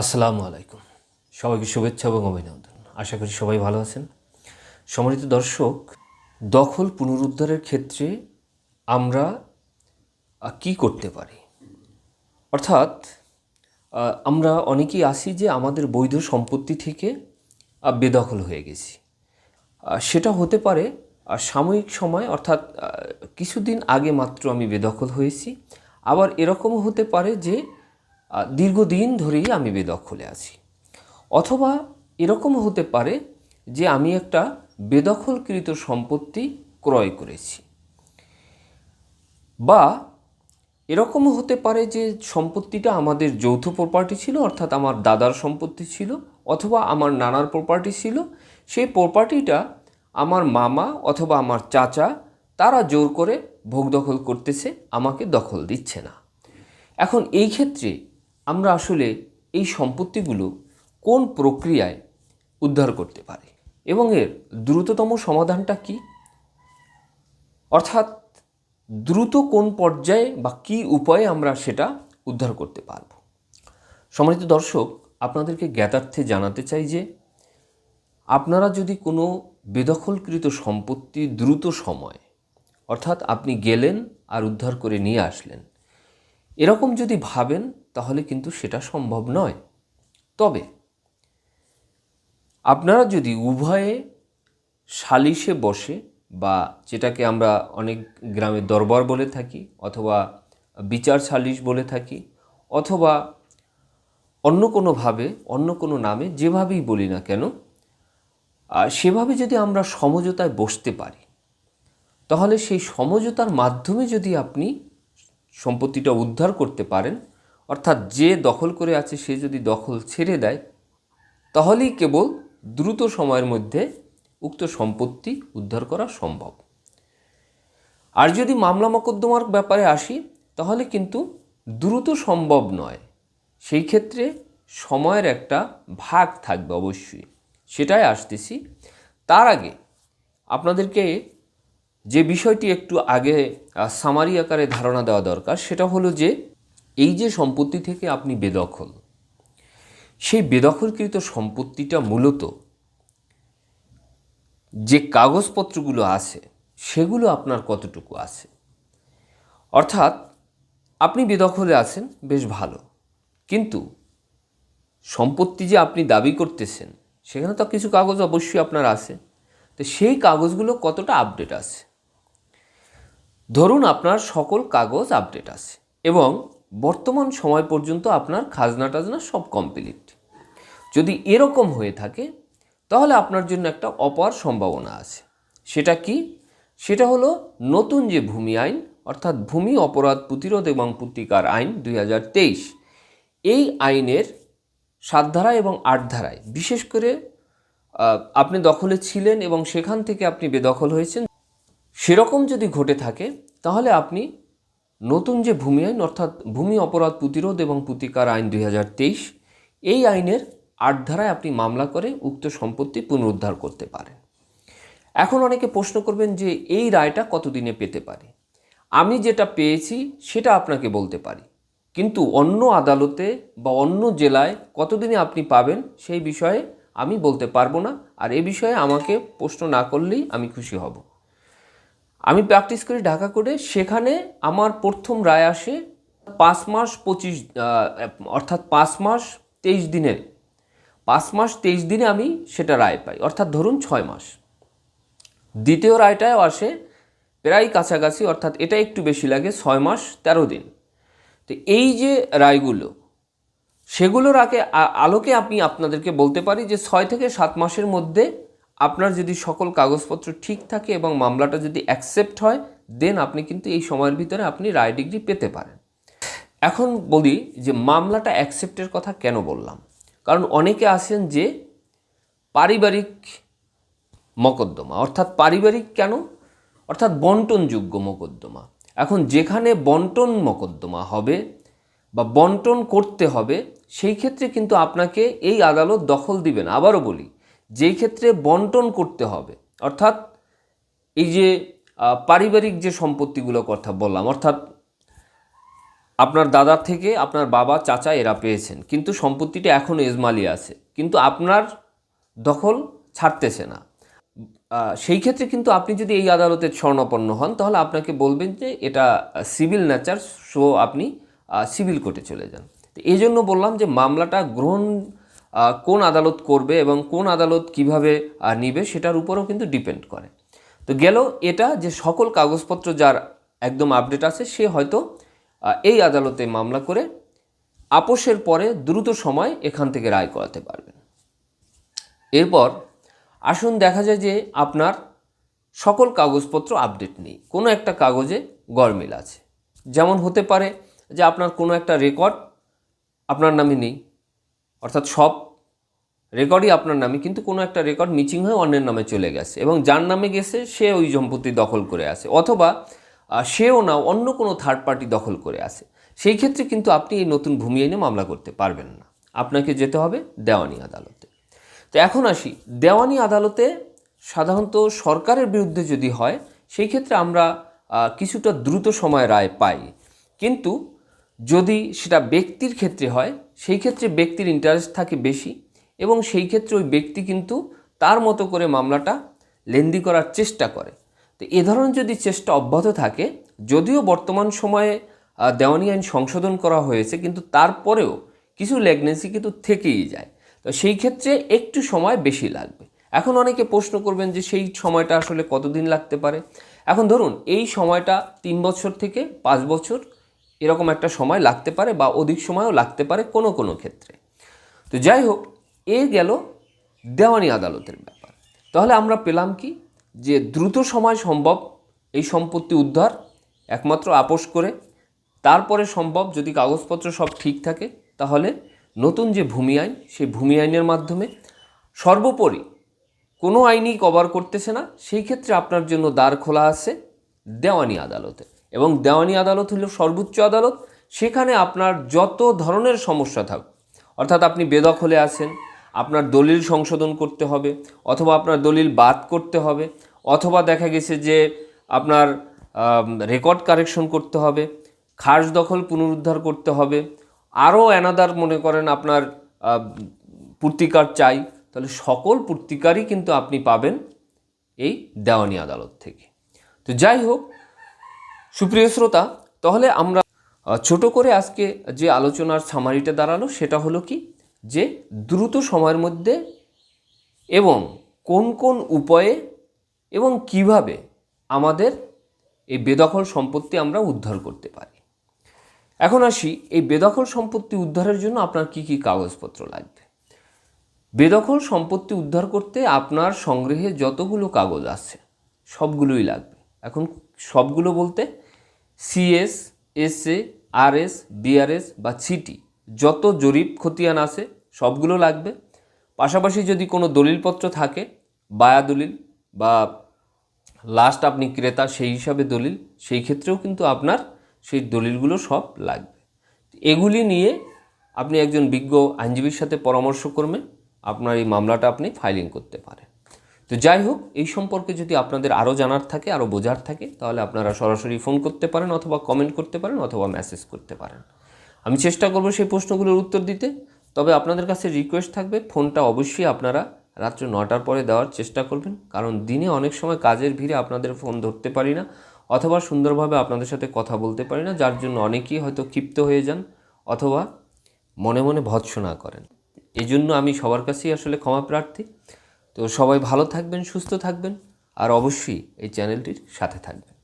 আসসালামু আলাইকুম। সবাইকে শুভেচ্ছা এবং অভিনন্দন। আশা করি সবাই ভালো আছেন। সম্মানিত দর্শক, দখল পুনরুদ্ধারের ক্ষেত্রে আমরা কি করতে পারি? অর্থাৎ আমরা অনেকেই আসি যে আমাদের বৈধ সম্পত্তি থেকে বেদখল হয়ে গেছি। সেটা হতে পারে সাময়িক সময়, অর্থাৎ কিছুদিন আগে মাত্র আমি বেদখল হয়েছি। আবার এরকমও হতে পারে যে দীর্ঘদিন ধরেই আমি বেদখলে আছি। অথবা এরকমও হতে পারে যে আমি একটা বেদখলকৃত সম্পত্তি ক্রয় করেছি। বা এরকমও হতে পারে যে সম্পত্তিটা আমাদের যৌথ প্রপার্টি ছিল, অর্থাৎ আমার দাদার সম্পত্তি ছিল, অথবা আমার নানার প্রপার্টি ছিল, সেই প্রপার্টিটা আমার মামা অথবা আমার চাচা, তারা জোর করে ভোগ দখল করতেছে, আমাকে দখল দিচ্ছে না। এখন এই ক্ষেত্রে আমরা আসলে এই সম্পত্তিগুলো কোন প্রক্রিয়ায় উদ্ধার করতে পারি? এবং এর দ্রুততম সমাধানটা কি? অর্থাৎ দ্রুত কোন পর্যায়ে বা কী উপায়ে আমরা সেটা উদ্ধার করতে পারব? সম্মানিত দর্শক, আপনাদেরকে জ্ঞাতার্থে জানাতে চাই যে, আপনারা যদি কোনো বেদখলকৃত সম্পত্তি দ্রুত সময়, অর্থাৎ আপনি গেলেন আর উদ্ধার করে নিয়ে আসলেন, এরকম যদি ভাবেন তাহলে কিন্তু সেটা সম্ভব নয়। তবে, আপনারা যদি উভয়ে সালিশে বসে বা যেটাকে আমরা অনেক গ্রামে দরবার বলে থাকি অথবা বিচার সালিশ বলে থাকি অথবা অন্য কোনোভাবে, অন্য কোনো নামে যেভাবেই বলি না কেন সেভাবে যদি আমরা সমঝোতায় বসতে পারি, তাহলে সেই সমঝোতার মাধ্যমে যদি আপনি সম্পত্তিটা উদ্ধার করতে পারেন অর্থাৎ যে দখল করে আছে, সে যদি দখল ছেড়ে দেয়, তাহলেই কেবল দ্রুত সময়ের মধ্যে উক্ত সম্পত্তি উদ্ধার করা সম্ভব। আর যদি মামলা মোকদ্দমার ব্যাপারে আসি, তাহলে কিন্তু দ্রুত সম্ভব নয়। সেই ক্ষেত্রে সময়ের একটা ভাগ থাকবে অবশ্যই। সেটাই আসতেছি। তার আগে আপনাদেরকে যে বিষয়টি একটু আগে সামারি আকারে ধারণা দেওয়া দরকার, সেটা হলো যে এই যে সম্পত্তি থেকে আপনি বেদখল, সেই বেদখলকৃত সম্পত্তিটা মূলত যে কাগজপত্রগুলো আছে, সেগুলো আপনার কতটুকু আছে? অর্থাৎ আপনি বেদখলে আছেন, বেশ ভালো। কিন্তু সম্পত্তি যে আপনি দাবি করতেছেন, সেখানে তো কিছু কাগজ অবশ্যই আপনার আছে। তো সেই কাগজগুলো কতটা আপডেট আছে? ধরুন আপনার সকল কাগজ আপডেট আছে এবং বর্তমান সময় পর্যন্ত আপনার খাজনা টাজনা সব কমপ্লিট যদি এরকম হয়ে থাকে, তাহলে আপনার জন্য একটা অপার সম্ভাবনা আছে। সেটা কি? সেটা হলো নতুন যে ভূমি আইন, অর্থাৎ ভূমি অপরাধ প্রতিরোধ এবং প্রতিকার আইন দুই হাজার তেইশ, এই আইনের সাত ধারা এবং আট ধারায়, বিশেষ করে আপনি দখলে ছিলেন এবং সেখান থেকে আপনি বেদখল হয়েছেন, সেরকম যদি ঘটে থাকে, তাহলে আপনি নতুন যে ভূমি আইন, অর্থাৎ ভূমি অপরাধ প্রতিরোধ এবং প্রতিকার আইন দুই হাজার তেইশ, এই আইনের আট ধারায় আপনি মামলা করে উক্ত সম্পত্তি পুনরুদ্ধার করতে পারেন। এখন অনেকে প্রশ্ন করবেন যে এই রায়টা কতদিনে পেতে পারি? আমি যেটা পেয়েছি সেটা আপনাকে বলতে পারি। কিন্তু অন্য আদালতে বা অন্য জেলায় কতদিনে আপনি পাবেন সেই বিষয়ে আমি বলতে পারব না। আর এ বিষয়ে আমাকে প্রশ্ন না করলেই আমি খুশি হব। আমি প্র্যাকটিস করি ঢাকা করে, সেখানে আমার প্রথম রায় আসে পাঁচ মাস পঁচিশ অর্থাৎ পাঁচ মাস তেইশ দিনের। পাঁচ মাস তেইশ দিনে আমি সেটা রায় পাই, অর্থাৎ ধরুন ছয় মাস। দ্বিতীয় রায়টাও আসে প্রায় কাছাকাছি, অর্থাৎ এটা একটু বেশি লাগে, ছয় মাস তেরো দিন। তো এই যে রায়গুলো, সেগুলোর আগে আলোকে আমি আপনাদেরকে বলতে পারি যে ছয় থেকে সাত মাসের মধ্যে আপনার যদি সকল কাগজপত্র ঠিক থাকে এবং মামলাটা যদি অ্যাকসেপ্ট হয় দেন আপনি কিন্তু এই সময়ের ভিতরে আপনি রায় ডিগ্রি পেতে পারেন। এখন বলি যে মামলাটা অ্যাকসেপ্টের কথা কেন বললাম? কারণ অনেকে আছেন যে পারিবারিক মকদ্দমা, অর্থাৎ পারিবারিক কেন? অর্থাৎ বন্টনযোগ্য মকদ্দমা। এখন যেখানে বন্টন মকদ্দমা হবে বা বন্টন করতে হবে, সেই ক্ষেত্রে কিন্তু আপনাকে এই আদালত দখল দিবেন আবারও বলি যেই ক্ষেত্রে বন্টন করতে হবে, অর্থাৎ এই যে পারিবারিক যে সম্পত্তিগুলো কথা বললাম, অর্থাৎ আপনার দাদার থেকে আপনার বাবা, চাচা এরা পেয়েছেন, কিন্তু সম্পত্তিটা এখনও এজমালি আছে, কিন্তু আপনার দখল ছাড়তেছে না। সেই ক্ষেত্রে কিন্তু আপনি যদি এই আদালতের স্বর্ণাপন্ন হন, তাহলে আপনাকে বলবেন যে এটা সিভিল নেচার, সো আপনি সিভিল কোর্টে চলে যান। এই জন্য বললাম যে মামলাটা গ্রহণ কোন আদালত করবে এবং কোন আদালত কীভাবে নিবে সেটার উপরও কিন্তু ডিপেন্ড করে। তো গেল এটা যে সকল কাগজপত্র যার একদম আপডেট আছে, সে হয়তো এই আদালতে মামলা করে আপোষের পরে দ্রুত সময় এখান থেকে রায় করাতে পারবেন। এরপর আসুন দেখা যায় যে আপনার সকল কাগজপত্র আপডেট নেই। কোনো একটা কাগজে গরমিল আছে। যেমন হতে পারে যে আপনার কোনো একটা রেকর্ড আপনার নামে নেই। অর্থাৎ সব রেকর্ডই আপনার নামে, কিন্তু কোনো একটা রেকর্ড মিচিং হয়ে অন্যের নামে চলে গেছে এবং যার নামে গেছে সে ওই সম্পত্তি দখল করে আছে অথবা সেও না, অন্য কোনো থার্ড পার্টি দখল করে আছে। সেই ক্ষেত্রে কিন্তু আপনি এই নতুন ভূমি আইনে মামলা করতে পারবেন না। আপনাকে যেতে হবে দেওয়ানি আদালতে। তো এখন আসি, দেওয়ানি আদালতে সাধারণত সরকারের বিরুদ্ধে যদি হয়, সেই ক্ষেত্রে আমরা কিছুটা দ্রুত সময় রায় পাই। কিন্তু যদি সেটা ব্যক্তির ক্ষেত্রে হয়, সেই ক্ষেত্রে ব্যক্তির ইন্টারেস্ট থাকে বেশি এবং সেই ক্ষেত্রে ওই ব্যক্তি কিন্তু তার মতো করে মামলাটা লেন্দি করার চেষ্টা করে। তো এ ধরনের যদি চেষ্টা অব্যাহত থাকে, যদিও বর্তমান সময়ে দেওয়ানি আইন সংশোধন করা হয়েছে, কিন্তু তারপরেও কিছু লেগনেন্সি কিন্তু থেকেই যায়। তো সেই ক্ষেত্রে একটু সময় বেশি লাগবে। এখন অনেকে প্রশ্ন করবেন যে সেই সময়টা আসলে কতদিন লাগতে পারে? এখন ধরুন, এই সময়টা তিন বছর থেকে পাঁচ বছর এরকম একটা সময় লাগতে পারে বা অধিক সময়ও লাগতে পারে কোনো কোনো ক্ষেত্রে। তো যাই হোক এ গেল দেওয়ানি আদালতের ব্যাপার। তাহলে আমরা পেলাম কি? যে দ্রুত সময় সম্ভব এই সম্পত্তি উদ্ধার, একমাত্র আপোষ করে। তারপরে সম্ভব যদি কাগজপত্র সব ঠিক থাকে, তাহলে নতুন যে ভূমি আইন, সেই ভূমি আইনের মাধ্যমে সর্বোপরি কোনো আইনই কভার করতেছে না। সেই ক্ষেত্রে আপনার জন্য দ্বার খোলা আছে দেওয়ানি আদালতে। এবং দেওয়ানি আদালত হলো সর্বোচ্চ আদালত, সেখানে আপনার যত ধরনের সমস্যা থাক, অর্থাৎ আপনি বেদখলে আছেন, আপনার দলিল সংশোধন করতে হবে, অথবা আপনার দলিল বাদ করতে হবে, অথবা দেখা গেছে যে আপনার রেকর্ড কারেকশন করতে হবে, খাস দখল পুনরুদ্ধার করতে হবে, আরও অ্যানাদার মনে করেন আপনার পূর্তিকার চাই, তাহলে সকল পূর্তিকারই কিন্তু আপনি পাবেন এই দেওয়ানি আদালত থেকে। তো যাই হোক সুপ্রিয় শ্রোতা, তাহলে আমরা ছোট করে আজকে যে আলোচনার সামারিটা দাঁড়াল সেটা হলো কি? যে দ্রুত সময়ের মধ্যে এবং কোন কোন উপায়ে এবং কীভাবে আমাদের এই বেদখল সম্পত্তি আমরা উদ্ধার করতে পারি। এখন আসি, এই বেদখল সম্পত্তি উদ্ধারের জন্য আপনার কি কি কাগজপত্র লাগবে? বেদখল সম্পত্তি উদ্ধার করতে আপনার সংগ্রহে যতগুলো কাগজ আছে, সবগুলোই লাগবে। এখন সবগুলো বলতে সিএস, এসএ, আরএস বিআরএস বা সিটি, যত জরিপ খতিয়ান আছে সবগুলো লাগবে। পাশাপাশি যদি কোনো দলিলপত্র থাকে, বায়া দলিল বা লাস্ট আপনি ক্রেতা সেই হিসাবে দলিল, সেই ক্ষেত্রেও কিন্তু আপনার সেই দলিলগুলো সব লাগবে। এগুলি নিয়ে আপনি একজন বিজ্ঞ আইনজীবীর সাথে পরামর্শ করবেন, আপনার এই মামলাটা আপনি ফাইলিং করতে পারেন। তো যাই হোক, এই সম্পর্কে যদি আপনাদের আরও জানার থাকে আরও বোঝার থাকে, তাহলে আপনারা সরাসরি ফোন করতে পারেন অথবা কমেন্ট করতে পারেন অথবা মেসেজ করতে পারেন। আমি চেষ্টা করব সেই প্রশ্নগুলোর উত্তর দিতে। তবে আপনাদের কাছে রিকোয়েস্ট থাকবে, ফোনটা অবশ্যই আপনারা রাত্র নটার পরে দেওয়ার চেষ্টা করবেন। কারণ দিনে অনেক সময় কাজের ভিড়ে আপনাদের ফোন ধরতে পারি না অথবা সুন্দরভাবে আপনাদের সাথে কথা বলতে পারি না, যার জন্য অনেকেই হয়তো ক্ষিপ্ত হয়ে যান অথবা মনে মনে ভৎসনা করেন। এই জন্য আমি সবার কাছেই আসলে ক্ষমা প্রার্থী। তো সবাই ভালো থাকবেন সুস্থ থাকবেন আর অবশ্যই এই চ্যানেলটির সাথে থাকবেন।